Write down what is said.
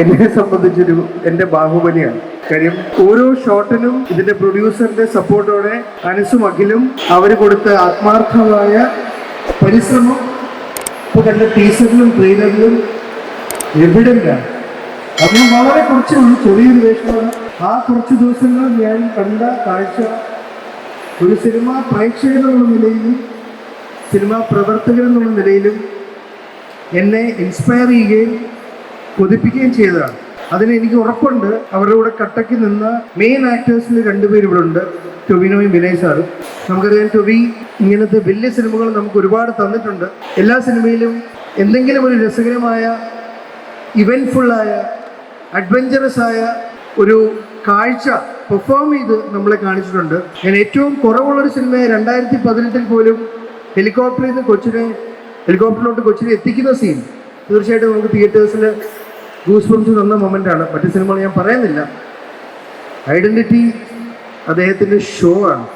എന്നെ സംബന്ധിച്ചൊരു എന്റെ ബാഹുബലിയാണ്. കാര്യം ഓരോ ഷോട്ടിനും ഇതിന്റെ പ്രൊഡ്യൂസറിന്റെ സപ്പോർട്ടോടെ അനസും അഖിലും അവർ കൊടുത്ത ആത്മാർത്ഥമായ പരിശ്രമം ഇപ്പോൾ കണ്ട ടീസറിലും ട്രെയിലറിലും എവിഡന്റാണ് അത് ഞാൻ വളരെ കുറച്ച് ഒരു ചെറിയൊരു വേഷമാണ്. ആ കുറച്ച് ദിവസങ്ങൾ ഞാൻ കണ്ട കാഴ്ച ഒരു സിനിമ പ്രേക്ഷകൻ എന്നുള്ള നിലയിലും സിനിമാ പ്രവർത്തകൻ എന്നുള്ള നിലയിലും എന്നെ ഇൻസ്പയർ ചെയ്യുകയും കൊതിപ്പിക്കുകയും ചെയ്തതാണ്. അതിന് എനിക്ക് ഉറപ്പുണ്ട്. അവരുടെ കൂടെ കട്ടയ്ക്ക് നിന്ന മെയിൻ ആക്ടേഴ്സിൽ രണ്ടുപേരും ഇവിടെ ഉണ്ട്. ടൊവിനോയും വിനയ് സാറും നമുക്കറിയാം ടൊവി ഇങ്ങനത്തെ വലിയ സിനിമകൾ നമുക്ക് ഒരുപാട് തന്നിട്ടുണ്ട്. എല്ലാ സിനിമയിലും എന്തെങ്കിലും ഒരു രസകരമായ ഇവന്റ്ഫുള്ളായ അഡ്വഞ്ചറസ് ആയ ഒരു കാഴ്ച പെർഫോം ചെയ്ത് നമ്മളെ കാണിച്ചിട്ടുണ്ട്. ഞാൻ ഏറ്റവും കുറവുള്ളൊരു സിനിമയെ രണ്ടായിരത്തി പതിനെട്ടിൽ പോലും ഹെലികോപ്റ്ററിൽ നിന്ന് കൊച്ചിനെ ഹെലികോപ്റ്ററിലോട്ട് കൊച്ചിനെ എത്തിക്കുന്ന സീൻ തീർച്ചയായിട്ടും നമുക്ക് തിയേറ്റേഴ്സിൽ ഗൂസ് ബംസ് തന്ന മൊമെന്റ് ആണ്. മറ്റു സിനിമകൾ ഞാൻ പറയുന്നില്ല. ഐഡന്റിറ്റി അദ്ദേഹത്തിന്റെ ഷോ ആണ്.